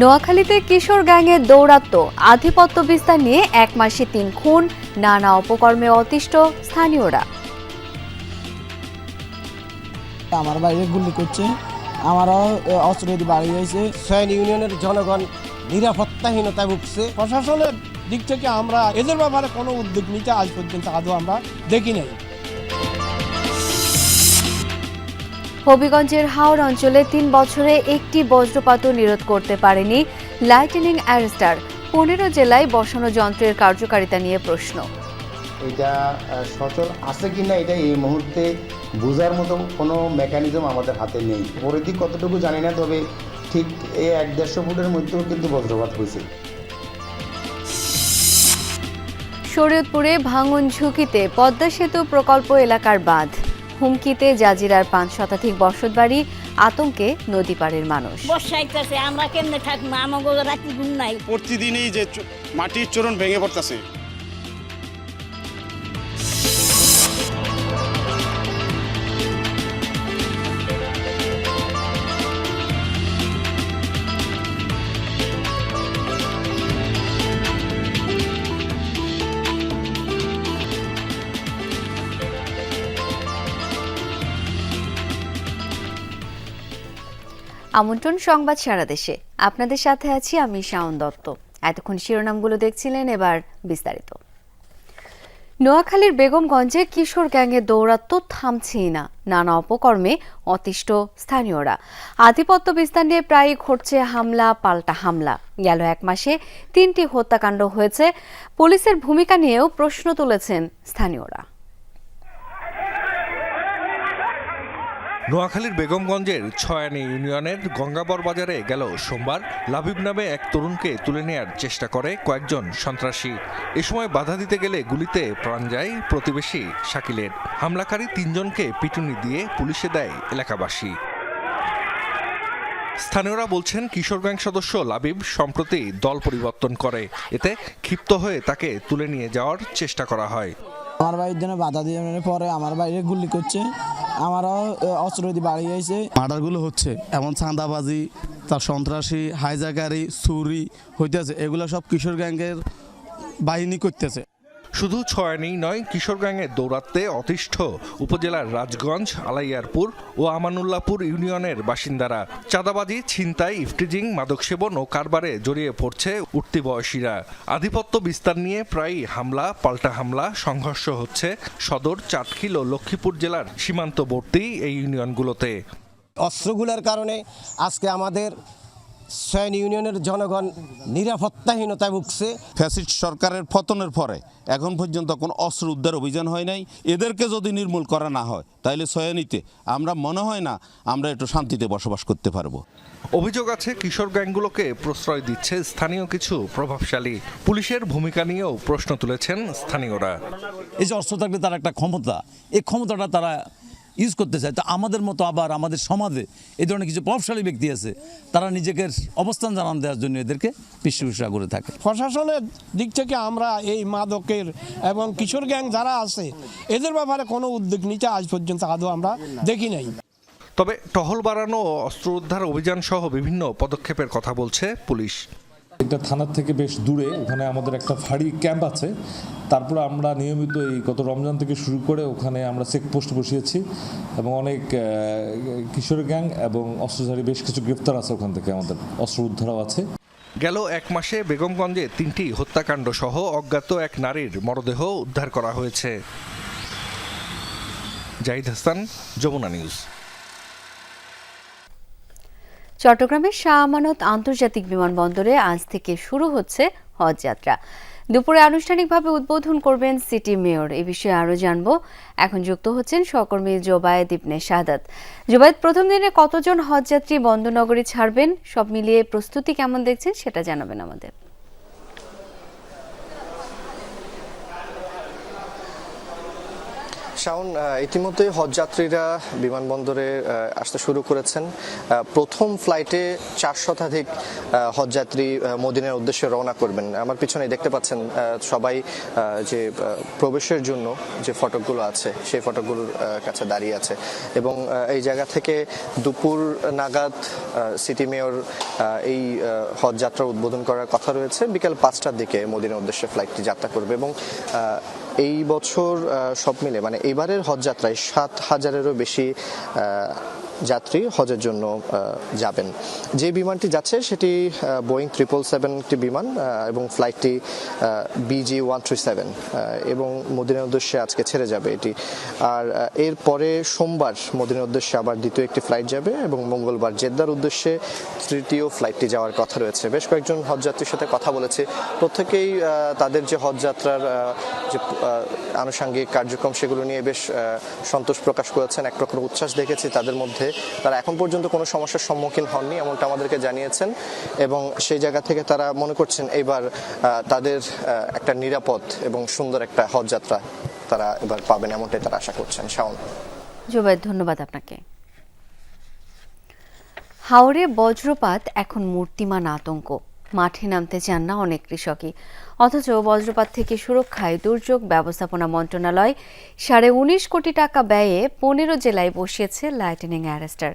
নোয়াখালীতে কিশোর গ্যাংয়ের দৌরাত্ম্য আধিপত্য বিস্তার নিয়ে এক মাসে তিন খুন নানা অপকর্মে অতিষ্ঠ স্থানীয়রা। আমার বাইরে গুলি করছে আমারও অস্ত্র বাড়ি হয়েছে সয়ন ইউনিয়নের জনগণ নিরাপত্তাহীনতায় ভুগছে। প্রশাসনের দিক থেকে আমরা এদের ব্যাপারে কোনো উদ্যোগ নিতে আজ পর্যন্ত আদৌ আমরা দেখি নাই। হবিগঞ্জের হাওর অঞ্চলে তিন বছরে একটি বজ্রপাতও নিরোধ করতে পারেনি লাইটেনিং অ্যারেস্টার পনেরো জেলায় বসানো যন্ত্রের কার্যকারিতা নিয়ে প্রশ্ন। এটা সচল আছে কি না এটা এই মুহূর্তে বোঝার মতো কোনো মেকানিজম আমাদের হাতে নেই। পরিধি কতটুকু জানি না তবে ঠিক এই এক দেড়শো ফুটের মধ্যেও কিন্তু বজ্রপাত হয়েছে। শরীয়তপুরে ভাঙন ঝুঁকিতে পদ্মা সেতু প্রকল্প এলাকার বাঁধ। হুমকিতে জাজিরার পাঁচ শতাধিক বসতবাড়ি আতঙ্কে নদী পাড়ের মানুষ। বর্ষাইতেছে আমরা কেমনে থাকব? আমাগো রাত্রি ঘুম নাই। প্রতিদিনই যে মাটির চরণ ভেঙে পড়তেছে। আমন্ত্রণ সংবাদ সারা দেশে। আপনাদের সাথে আছি আমি শাওন দত্ত। এতক্ষণ শিরোনামগুলো দেখছিলেন এবার বিস্তারিত। নোয়াখালীর বেগমগঞ্জে কিশোর গ্যাংয়ের দৌরাত্ম্য থামছেই না। নানা অপকর্মে অতিষ্ঠ স্থানীয়রা। আধিপত্য বিস্তার নিয়ে প্রায়ই ঘটছে হামলা, পাল্টা হামলা। গেল এক মাসে তিনটি হত্যাকাণ্ড হয়েছে। পুলিশের ভূমিকা নিয়েও প্রশ্ন তুলেছেন স্থানীয়রা। নোয়াখালীর বেগমগঞ্জের ছয়ানি ইউনিয়নের গঙ্গাবর বাজারে গেল সোমবার। লাবিব নামে এক তরুণকে তুলে নেয়ার চেষ্টা করে কয়েকজন সন্ত্রাসী। এ সময় বাধা দিতে গেলে গুলিতে প্রাণ যায় প্রতিবেশী শাকিলের। হামলাকারী তিনজনকে পিটুনি দিয়ে পুলিশে দেয় এলাকাবাসী। স্থানীয়রা বলছেন, কিশোর গ্যাং সদস্য লাবিব সম্প্রতি দল পরিবর্তন করে। এতে ক্ষিপ্ত হয়ে তাকে তুলে নিয়ে যাওয়ার চেষ্টা করা হয়। আমার বাড়ির জন্য বাধা দিয়ে পরে আমার বাইরে গুলি করছে। আমারও অস্ত্র দিয়ে বাড়ি হয়েছে মার্ডারগুলো হচ্ছে এমন চাঁদাবাজি, তার সন্ত্রাসী, হাইজাকারি চুরি হইতেছে। এগুলো সব কিশোর গ্যাংয়ের বাহিনী করতেছে। শুধু ছয়ানি নয় কিশোর গ্যাংয়ের দৌরাত্মে অতিষ্ঠ উপজেলার রাজগঞ্জ, আলাইয়ারপুর ও আমানুল্লাপুর ইউনিয়নের বাসিন্দারা। চাঁদাবাজি, ছিনতাই, ইফটিজিং মাদক সেবন ও কারবারে জড়িয়ে পড়ছে উঠতি বয়সীরা। আধিপত্য বিস্তার নিয়ে প্রায়ই হামলা, পাল্টা হামলা, সংঘর্ষ হচ্ছে সদর, চাটখিল ও লক্ষ্মীপুর জেলার সীমান্তবর্তী এই ইউনিয়নগুলোতে। অস্ত্রগুলোর কারণে আজকে আমাদের সয়ন ইউনিয়নের জনগণ নিরাপত্তাহীনতায় ভুগছে। ফ্যাসিস্ট সরকারের পতনের পরে এখন পর্যন্ত কোনো অস্ত্র উদ্ধার অভিযান হয় নাই। এদেরকে যদি নির্মূল করা না হয় তাহলে সয়ানিতে আমরা মনে হয় না আমরা একটু শান্তিতে বসবাস করতে পারব। অভিযোগ আছে কিশোর গ্যাংগুলোকে প্রশ্রয় দিচ্ছে স্থানীয় কিছু প্রভাবশালী। পুলিশের ভূমিকা নিয়েও প্রশ্ন তুলেছেন স্থানীয়রা। এই যে অস্ত্র থাকলে তার একটা ক্ষমতা এই ক্ষমতাটা তারা ইউজ করতে চায়। তো আমাদের মতো আবার আমাদের সমাজে এই ধরনের কিছু প্রভাবশালী ব্যক্তি আছে তারা নিজেকে অবস্থান জানান দেওয়ার জন্য এদেরকে পৃষ্ঠপোষণা করে থাকে। প্রশাসনের দিক থেকে আমরা এই মাদকের এবং কিশোর গ্যাং যারা আছে এদের ব্যাপারে কোনো উদ্যোগ নিতে আজ পর্যন্ত আদৌ আমরা দেখি নাই। তবে টহল বাড়ানো অস্ত্র উদ্ধার অভিযান সহ বিভিন্ন পদক্ষেপের কথা বলছে পুলিশ। এটা থানার থেকে বেশ দূরে, ওখানে আমাদের একটা ফাঁড়ি ক্যাম্প আছে। তারপরে আমরা নিয়মিত এই গত রমজান থেকে শুরু করে ওখানে আমরা চেকপোস্ট বসিয়েছি এবং অনেক কিশোর গ্যাং এবং অস্ত্রধারী বেশ কিছু গ্রেফতার আছে ওখান থেকে আমাদের। অস্ত্র উদ্ধারও আছে। গেল এক মাসে বেগমগঞ্জে তিনটি হত্যাকাণ্ড সহ অজ্ঞাত এক নারীর মরদেহ উদ্ধার করা হয়েছে। জাহিদ হাসান, যমুনা নিউজ। চট্টগ্রামের শাহ আমানত আন্তর্জাতিক বিমানবন্দরে আজ থেকে শুরু হচ্ছে হজ যাত্রা। দুপুরে আনুষ্ঠানিকভাবে উদ্বোধন করবেন সিটি মেয়র। এ বিষয়ে আরও জানব। এখন যুক্ত হচ্ছেন সহকর্মী জোবায়েদ ইবনে শাহাদ জোবায়েদ, প্রথম দিনে কতজন হজযাত্রী বন্দরনগরী ছাড়বেন? সব মিলিয়ে প্রস্তুতি কেমন দেখছেন সেটা জানাবেন আমাদের। শাওন ইতিমধ্যে হজযাত্রীরা বিমানবন্দরে আসতে শুরু করেছেন। প্রথম ফ্লাইটে চার শতাধিক হজযাত্রী মদিনার উদ্দেশ্যে রওনা করবেন। আমার পিছনে দেখতে পাচ্ছেন সবাই যে প্রবেশের জন্য যে ফটকগুলো আছে, সেই ফটকগুলোর কাছে দাঁড়িয়ে আছে। এবং এই জায়গা থেকে দুপুর নাগাদ সিটি মেয়র এই হজযাত্রা উদ্বোধন করার কথা রয়েছে। বিকেল পাঁচটার দিকে মদিনার উদ্দেশ্যে ফ্লাইটটি যাত্রা করবে এবং এই বছর সব মিলে মানে এবারের হজযাত্রায় সাত হাজারেরও বেশি যাত্রী হজের জন্য যাবেন। যে বিমানটি যাচ্ছে সেটি বোয়িং ট্রিপল সেভেন একটি বিমান এবং ফ্লাইটটি বিজি ওয়ান থ্রি সেভেন এবং মদিনার উদ্দেশ্যে আজকে ছেড়ে যাবে এটি। আর আহ, এর পরে সোমবার মদিনার উদ্দেশ্যে আবার দ্বিতীয় একটি ফ্লাইট যাবে এবং মঙ্গলবার জেদ্দার উদ্দেশ্যে তৃতীয় ফ্লাইটটি যাওয়ার কথা রয়েছে। বেশ কয়েকজন হজযাত্রীর সাথে কথা বলেছে। প্রত্যেকেই তাদের যে হজযাত্রার যে আনুষাঙ্গিক কার্যক্রম সেগুলো নিয়ে বেশ সন্তোষ প্রকাশ করেছেন। এক প্রকার উচ্ছ্বাস দেখেছি তাদের মধ্যে তারা এখন পর্যন্ত কোনো সমস্যার সম্মুখীন হননি, এমনটা আমাদেরকে জানিয়েছেন। এবং সেই জায়গা থেকে তারা মনে করছেন এইবার তাদের একটা নিরাপদ এবং সুন্দর একটা হজযাত্রা তারা এবার পাবেন, এমনটাই তারা আশা করছেন। শাওন। জুবাইর, ধন্যবাদ আপনাকে। হাওড়ে বজ্রপাত এখন মূর্তিমান আতঙ্ক। মাঠে নামতে চান না অনেক কৃষকই। অথচ বজ্রপাত থেকে সুরক্ষায় দুর্যোগ ব্যবস্থাপনা মন্ত্রণালয় সাড়ে উনিশ কোটি টাকা ব্যয়ে পনেরো জেলায় বসিয়েছে লাইটেনিং অ্যারেস্টার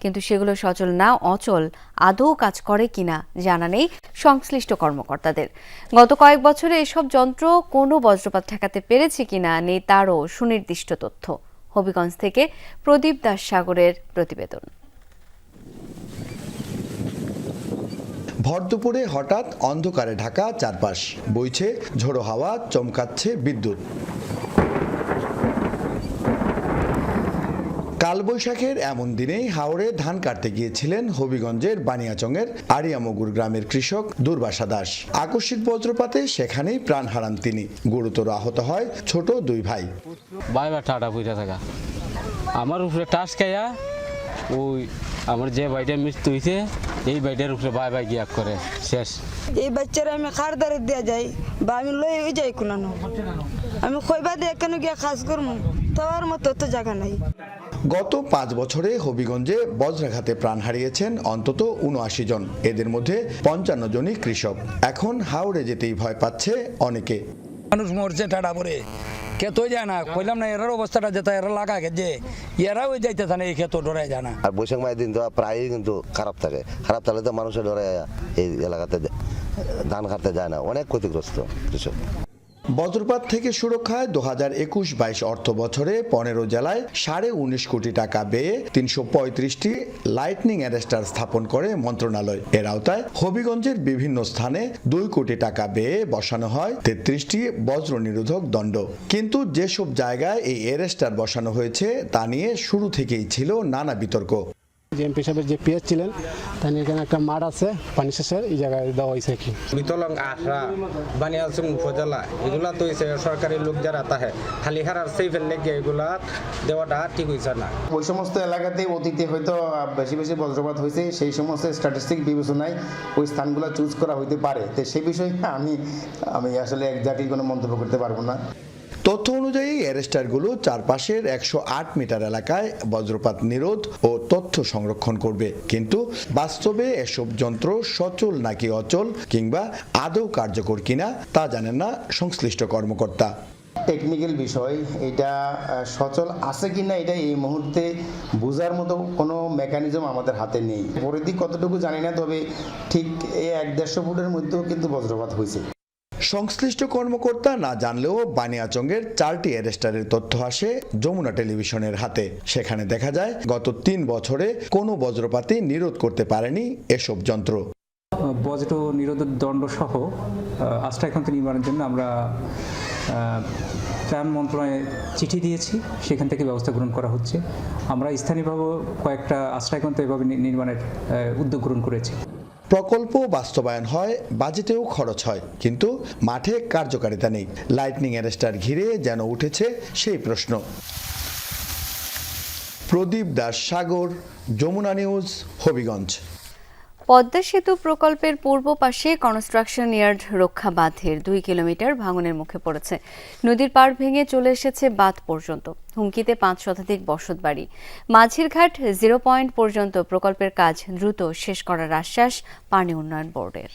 কিন্তু সেগুলো সচল না, অচল, আদৌ কাজ করে কিনা জানা নেই সংশ্লিষ্ট কর্মকর্তাদের। গত কয়েক বছরে এসব যন্ত্র কোনো বজ্রপাত ঠেকাতে পেরেছে কিনা নেই তারও সুনির্দিষ্ট তথ্য। হবিগঞ্জ থেকে প্রদীপ দাস সাগরের প্রতিবেদন। ভর দুপুরে হঠাৎ অন্ধকারে ঢাকা চারপাশ। বইছে ঝোড়ো হাওয়া, চমকাচ্ছে বিদ্যুৎ। কালবৈশাখের এমন দিনেই হাওড়ে ধান কাটতে গিয়েছিলেন হবিগঞ্জের বানিয়াচংয়ের আরিয়ামগুর গ্রামের কৃষক দুর্বাসা দাস। আকস্মিক বজ্রপাতে সেখানেই প্রাণ হারান তিনি। গুরুতর আহত হয় ছোট দুই ভাই। বাইবার টাটা পুইটা থাকা। আমার উপরে টাস খাইয়া ওই আমার যে বাইটা মৃত্যু হয়েছে এই বাইটার উপরে বাই বাই গিয়া করে শেষ। এই বাচ্চারা আমি খার দাঁড়িয়ে দেওয়া যাই বা আমি লই হয়ে যাই কোনানো আমি কইবা দিয়ে কেন গিয়া কাজ করব তোর মতো তো জায়গা নাই। গত পাঁচ বছরে হবিগঞ্জে বজ্রাঘাতে প্রাণ হারিয়েছেন অন্তত উনআশি জন। এদের মধ্যে পঞ্চান্ন জনই কৃষক। এখন হাওড়ে যেতেই ভয় পাচ্ছে অনেকে। মানুষ মরছে টাটা পরে। খেতো যায় না কইলাম না, এরার অবস্থাটা যেটা এরা লাগা যে ওই যাইতে না, এই খেতো ডরাই যায় না। আর বৈশাখ মাসের দিন তো প্রায়ই কিন্তু খারাপ থাকে। খারাপ থাকলে তো মানুষের ধরে এই এলাকাতে ধান কাটতে যায় না, অনেক ক্ষতিগ্রস্ত কৃষক। বজ্রপাত থেকে সুরক্ষায় দু হাজার একুশ বাইশ অর্থ বছরে পনেরো জেলায় সাড়ে উনিশ কোটি টাকা ব্যয়ে তিনশো পঁয়ত্রিশটি লাইটনিং অ্যারেস্টার স্থাপন করে মন্ত্রণালয়। এর আওতায় হবিগঞ্জের বিভিন্ন স্থানে দুই কোটি টাকা ব্যয়ে বসানো হয় তেত্রিশটি বজ্র নিরোধক দণ্ড। কিন্তু যেসব জায়গায় এই অ্যারেস্টার বসানো হয়েছে, তা নিয়ে শুরু থেকেই ছিল নানা বিতর্ক। যে এমপি সাহেবের যে পিএস ছিলেন তার এখানে একটা মাঠ আছে পানি শেষের এই জায়গায় দেওয়া হয়েছে কি। বিতলং আখড়া বানিয়াসুং উপজেলা এগুলা তো হইছে সরকারি লোক যারা তাহে খালি হারার সেই ফেললে গিয়ে এগুলা দেওয়াটা ঠিক হয়েছে না। ওই সমস্ত এলাকাতে অতীতে হয়তো বেশি বেশি বজ্রপাত হয়েছে সেই সমস্ত স্ট্যাটিস্টিক বিবেচনায় ওই স্থানগুলো চুজ করা হইতে পারে। তো সেই বিষয়ে আমি আমি আসলে একজাক্টলি কোনো মন্তব্য করতে পারব না। তথ্য অনুযায়ী অ্যারেস্টারগুলো চারপাশের একশো আট মিটার এলাকায় বজ্রপাত নিরোধ ও তথ্য সংরক্ষণ করবে। কিন্তু বাস্তবে এসব যন্ত্র সচল নাকি অচল কিংবা আদৌ কার্যকর কিনা তা জানেন না সংশ্লিষ্ট কর্মকর্তা। টেকনিক্যাল বিষয়, এটা সচল আছে কি না এটা এই মুহূর্তে বোঝার মতো কোনো মেকানিজম আমাদের হাতে নেই। পরিধি কতটুকু জানি না, তবে ঠিক এই এক দেড়শো ফুটের মধ্যেও কিন্তু বজ্রপাত হয়েছে। সংশ্লিষ্ট কর্মকর্তা না জানলেও বানিয়াচংয়ের চারটি অ্যারেস্টারের তথ্য আসে যমুনা টেলিভিশনের হাতে। সেখানে দেখা যায়, গত তিন বছরে কোনো বজ্রপাতই নিরোধ করতে পারেনি এসব যন্ত্র। বজ্র নিরোধক দণ্ড সহ আশ্রয়কেন্দ্র নির্মাণের জন্য আমরা ত্রাণ মন্ত্রণালয়ে চিঠি দিয়েছি। সেখান থেকে ব্যবস্থা গ্রহণ করা হচ্ছে। আমরা স্থানীয়ভাবে কয়েকটা আশ্রয়কেন্দ্র এভাবে নির্মাণের উদ্যোগ গ্রহণ করেছি। প্রকল্প বাস্তবায়ন হয়, বাজেটেও খরচ হয়, কিন্তু মাঠে কার্যকারিতা নেই। লাইটনিং অ্যারেস্টার ঘিরে যেন উঠেছে সেই প্রশ্ন। প্রদীপ দাস সাগর, যমুনা নিউজ, হবিগঞ্জ। পদ্মা সেতু প্রকল্পের পূর্ব পাশে কনস্ট্রাকশন ইয়ার্ড রক্ষা বাঁধের দুই কিলোমিটার ভাঙনের মুখে পড়েছে। নদীর পার ভেঙে চলে এসেছে বাঁধ পর্যন্ত। হুমকিতে পাঁচ শতাধিক বসত বাড়ি। মাঝির ঘাট জিরো পয়েন্ট পর্যন্ত প্রকল্পের কাজ দ্রুত শেষ করার আশ্বাস পানি উন্নয়ন বোর্ডের।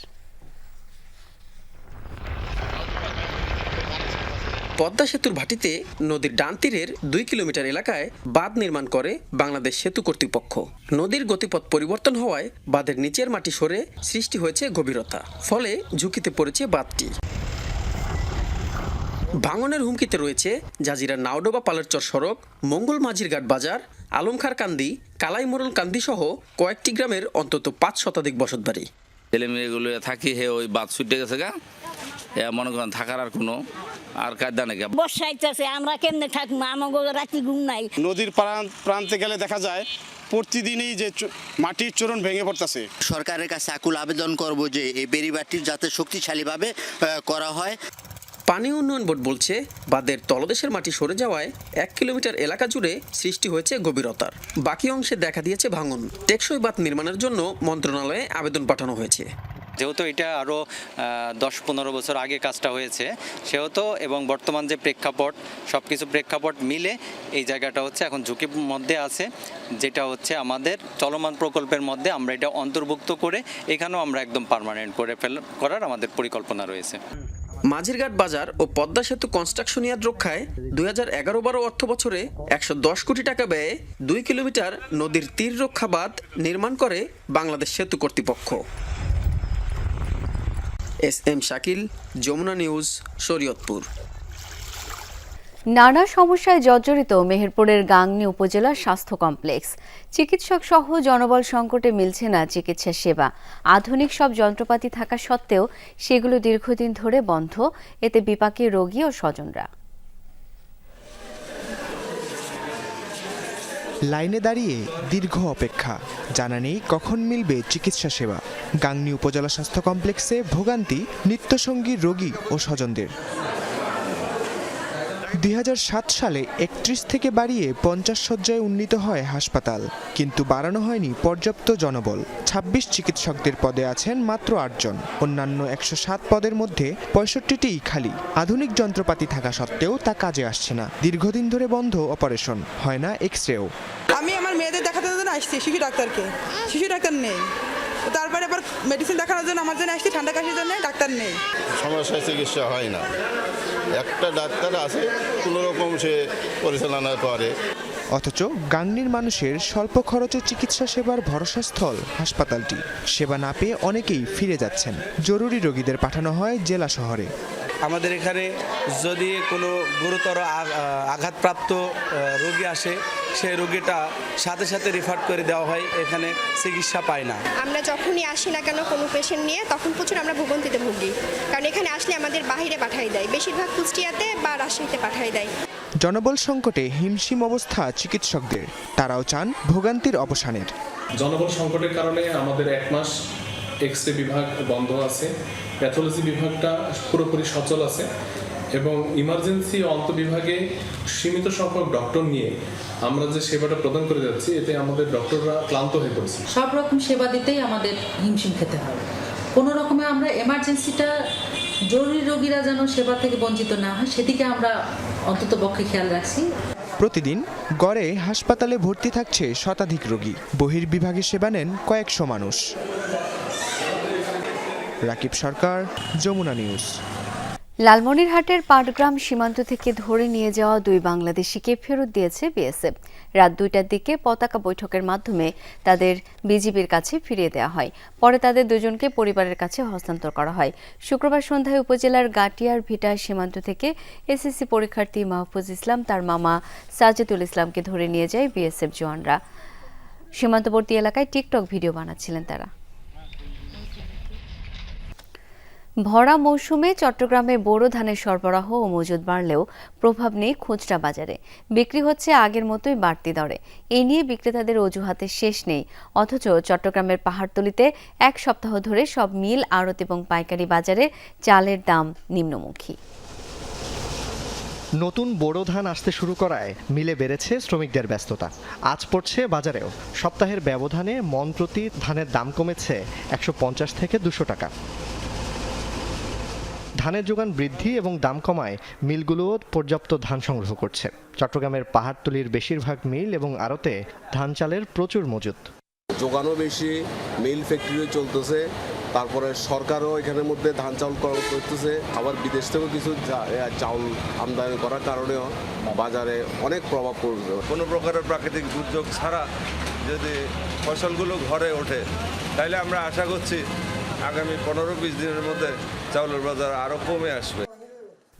পদ্মা সেতুর ভাটিতে নদীর ডান তীরের দুই কিলোমিটার এলাকায় বাঁধ নির্মাণ করে বাংলাদেশ সেতু কর্তৃপক্ষ। নদীর গতিপথ পরিবর্তন হওয়ায় বাঁধের নিচের মাটি সরে সৃষ্টি হয়েছে গভীরতা, ফলে ঝুঁকিতে পড়েছে বাঁধটি। ভাঙনের হুমকিতে রয়েছে জাজিরা নাওডোবা পালেরচর সড়ক, মঙ্গল মাঝিরঘাট বাজার আলমখার কান্দি কালাইমোরল কান্দি সহ কয়েকটি গ্রামের অন্তত পাঁচ শতাধিক বসতবাড়ি। ছেলে মেয়েগুলো থাকি হে, ওই বাদ ছুটে গেছে গা। মনে করেন থাকার আর কোনো আর কায়দা নাকি বর্ষা আইতাছে আমরা কেমনে থাকব? আমাকে রাতি ঘুম নাই। নদীর প্রান্ত প্রান্তে গেলে দেখা যায় প্রতিদিনই যে চ- মাটির চরণ ভেঙে পড়তেছে। সরকারের কাছে আকুল আবেদন করব যে এই বেড়িবাটির যাতে শক্তিশালীভাবে করা হয়। পানি উন্নয়ন বোর্ড বলছে বাঁধের তলদেশের মাটি সরে যাওয়ায় এক কিলোমিটার এলাকা জুড়ে সৃষ্টি হয়েছে গভীরতার। বাকি অংশে দেখা দিয়েছে ভাঙন। টেকসই বাঁধ নির্মাণের জন্য মন্ত্রণালয়ে আবেদন পাঠানো হয়েছে। যেহেতু এটা আরও দশ পনেরো বছর আগে কাজটা হয়েছে, সেহেতু এবং বর্তমান যে প্রেক্ষাপট সব কিছু প্রেক্ষাপট মিলে এই জায়গাটা হচ্ছে এখন ঝুঁকির মধ্যে আছে, যেটা হচ্ছে আমাদের চলমান প্রকল্পের মধ্যে আমরা এটা অন্তর্ভুক্ত করে এখানেও আমরা একদম পার্মানেন্ট করে ফেল, করার আমাদের পরিকল্পনা রয়েছে। মাঝিরঘাট বাজার ও পদ্মা সেতু কনস্ট্রাকশন ইয়ার্ড রক্ষায় দুই হাজার এগারো বারো অর্থ বছরে একশো দশ কোটি টাকা ব্যয়ে দুই কিলোমিটার নদীর তীর রক্ষা বাঁধ নির্মাণ করে বাংলাদেশ সেতু কর্তৃপক্ষ। S M Shakil, Jamuna news, Shariatpur. নানা সমস্যায় জর্জরিত মেহেরপুরের গাংনী উপজেলার স্বাস্থ্য কমপ্লেক্স। চিকিৎসক সহ জনবল সংকটে মিলছে না চিকিৎসা সেবা। আধুনিক সব যন্ত্রপাতি থাকা সত্ত্বেও সেগুলো দীর্ঘদিন ধরে বন্ধ। এতে বিপাকে রোগী ও স্বজনরা। লাইনে দাঁড়িয়ে দীর্ঘ অপেক্ষা। জানা নেই কখন মিলবে চিকিৎসা সেবা। গাংনী উপজেলা স্বাস্থ্য কমপ্লেক্সে ভোগান্তি, নিত্যসঙ্গী রোগী ও স্বজনদের। দু হাজার সাত সালে একত্রিশ থেকে বাড়িয়ে পঞ্চাশ শয্যায় উন্নীত হয় হাসপাতাল কিন্তু বাড়ানো হয়নি পর্যাপ্ত জনবল। ২৬ চিকিৎসকদের পদে আছেন মাত্র আটজন অন্যান্য একশো সাত পদের মধ্যে পঁয়ষট্টিটিই খালি। আধুনিক যন্ত্রপাতি থাকা সত্ত্বেও তা কাজে আসছে না। দীর্ঘদিন ধরে বন্ধ অপারেশন। হয় না এক্স রেও আমি আমার মেয়েদের দেখাতে জন্য আসছি শিশু ডাক্তারকে। শিশু ডাক্তার নেই। তারপরে আবার মেডিসিন দেখানোর জন্য আমার জন্য আসছি ঠান্ডা কাশির জন্য ডাক্তার নেই। সমস্যায় চিকিৎসা হয় না। একটা ডাক্তার আছে কোনোরকম সে পরিচালনা করে। অথচ গাংনির মানুষের স্বল্প খরচে চিকিৎসা সেবার ভরসাস্থল হাসপাতালটি। সেবা না পেয়ে অনেকেই ফিরে যাচ্ছেন। জরুরি রোগীদের পাঠানো হয় জেলা শহরে। আমাদের এখানে যদি কোনো গুরুতর আঘাতপ্রাপ্ত রোগী আসে সেই রোগীটা সাথে সাথে রিফার করে দেওয়া হয় এখানে চিকিৎসা পায় না। আমরা যখনই আসি না কেন কোনো পেশেন্ট নিয়ে তখন প্রচুর আমরা ভোগান্তিতে ভুগি। কারণ এখানে আসলে আমাদের বাইরে পাঠাই দেয়। বেশিরভাগ কুষ্টিয়াতে বা রাজশাহীতে পাঠাই দেয়। জনবল সংকটে হিমশিম অবস্থা চিকিৎসকদের। তারাও চান ভোগান্তির অবসানের। জনবল সংকটের কারণে আমাদের এক মাস এক্স বিভাগ বন্ধ আছে। প্যাথোলজি বিভাগটা পুরোপুরি সচল আছে এবং ইমার্জেন্সি অন্ত বিভাগে সীমিত সংখ্যক ডক্টর নিয়ে আমরা যে সেবাটা প্রদান করে যাচ্ছি এতে আমাদের ডক্টররা ক্লান্ত হয়ে পড়ছে সব রকম সেবা দিতেই আমাদের হিমশিম খেতে হয় কোনো রকমে আমরা এমার্জেন্সিটা জরুরি রোগীরা যেন সেবা থেকে বঞ্চিত না হয় সেদিকে আমরা অন্তত পক্ষে খেয়াল রাখছি। প্রতিদিন গড়ে হাসপাতালে ভর্তি থাকছে শতাধিক রোগী। বহির্বিভাগে সেবা নেন কয়েকশো মানুষ। রাকিব সরকার, যমুনা নিউজ। লালমনিরহাটের পাটগ্রাম সীমান্ত থেকে ধরে নিয়ে যাওয়া দুই বাংলাদেশিকে ফেরত দিয়েছে বিএসএফ। রাত দুইটার দিকে পতাকা বৈঠকের মাধ্যমে তাদের বিজিবির কাছে ফিরিয়ে দেওয়া হয়। পরে তাদের দুজনকে পরিবারের কাছে হস্তান্তর করা হয়। শুক্রবার সন্ধ্যায় উপজেলার গাটিয়ার ভিটা সীমান্ত থেকে এসএসসি পরীক্ষার্থী মাহফুজ ইসলাম, তার মামা সাজেদুল ইসলামকে ধরে নিয়ে যায় বিএসএফ জওয়ানরা। সীমান্তবর্তী এলাকায় টিকটক ভিডিও বানাচ্ছিলেন তারা। ভরা মৌসুমে চট্টগ্রামে বোরো ধানের সরবরাহ ও মজুদ বাড়লেও প্রভাব নেই খুচরা বাজারে। বিক্রি হচ্ছে আগের মতোই বাড়তি দরে। এ নিয়ে বিক্রেতাদের অজুহাতে শেষ নেই। অথচ চট্টগ্রামের পাহাড়তলিতে এক সপ্তাহ ধরে সব মিল, আড়ত এবং পাইকারি বাজারে চালের দাম নিম্নমুখী। নতুন বোরো ধান আসতে শুরু করায় মিলে বেড়েছে শ্রমিকদের ব্যস্ততা। আজ পড়ছে বাজারেও। সপ্তাহের ব্যবধানে মন প্রতি ধানের দাম কমেছে একশো পঞ্চাশ থেকে দুশো টাকা। ধানের যোগান বৃদ্ধি এবং দাম কমায় মিলগুলোও পর্যাপ্ত ধান সংগ্রহ করছে। চট্টগ্রামের পাহাড়তলির বেশিরভাগ মিল এবং আড়তে ধান চালের প্রচুর মজুত। যোগানও বেশি মিল ফ্যাক্টরিও চলতেছে তারপরে সরকারও এখানের মধ্যে ধান চাউল করা করতেছে। আবার বিদেশ থেকেও কিছু চাউল আমদানি করার কারণেও বাজারে অনেক প্রভাব পড়বে। কোনো প্রকারের প্রাকৃতিক দুর্যোগ ছাড়া যদি ফসলগুলো ঘরে ওঠে তাহলে আমরা আশা করছি আগামী পনেরো বিশ দিনের মধ্যে চাউলের বাজার আরও কমে আসবে।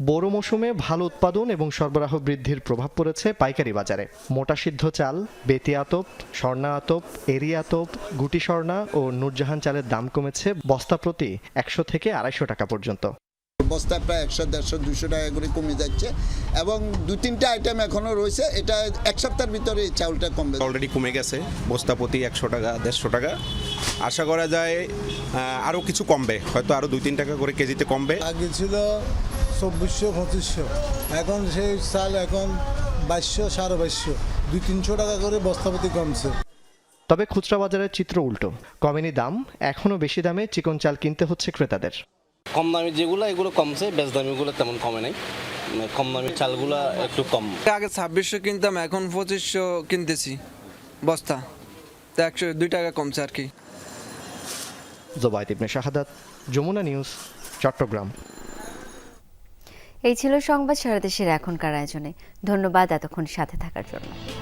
বোরো মৌসুমে ভালো উৎপাদন এবং সরবরাহ বৃদ্ধির প্রভাব পড়েছে পাইকারি বাজারে। মোটা সিদ্ধ চাল বেতি আতপ স্বর্ণা আতপ এরি আতপ গুটি স্বর্ণা ও নূরজাহান চালের দাম কমেছে বস্তা প্রতি একশো থেকে আড়াইশো টাকা পর্যন্ত। বস্তা প্রায় একশো দেড়শো দুশো টাকা করে কমে যাচ্ছে এবং দু তিনটা আইটেম এখনও রয়েছে। এটা এক সপ্তাহের ভিতরে চাউলটা কমবে। অলরেডি কমে গেছে। বস্তা প্রতি একশো টাকা দেড়শো টাকা। আশা করা যায় আরও কিছু কমবে। হয়তো আরও দুই তিন টাকা করে কেজিতে কমবে। আগে ছিল চব্বিশশো পঁচিশশো। এখন সেই চাল এখন বাইশশো সাড়ে বাইশশো। দুই তিনশো টাকা করে বস্তাপতি কমছে। তবে খুচরা বাজারের চিত্র উল্টো। কমেনি দাম এখনও বেশি দামে চিকন চাল কিনতে হচ্ছে ক্রেতাদের। কম দামি যেগুলো এগুলো কমছে বেশ দামিগুলো তেমন কমে নাই। মানে কম দামি চালগুলো একটু কম। আগে ছাব্বিশশো কিনতাম এখন পঁচিশশো কিনতেছি বস্তা। তো একশো দুই টাকা কমছে আর কি। জোবায়ত ইবনে শাহাদাত, যমুনা নিউজ, চট্টগ্রাম। এই ছিল সংবাদ সারা দেশের এখনকার আয়োজনে। ধন্যবাদ এতক্ষণ সাথে থাকার জন্য।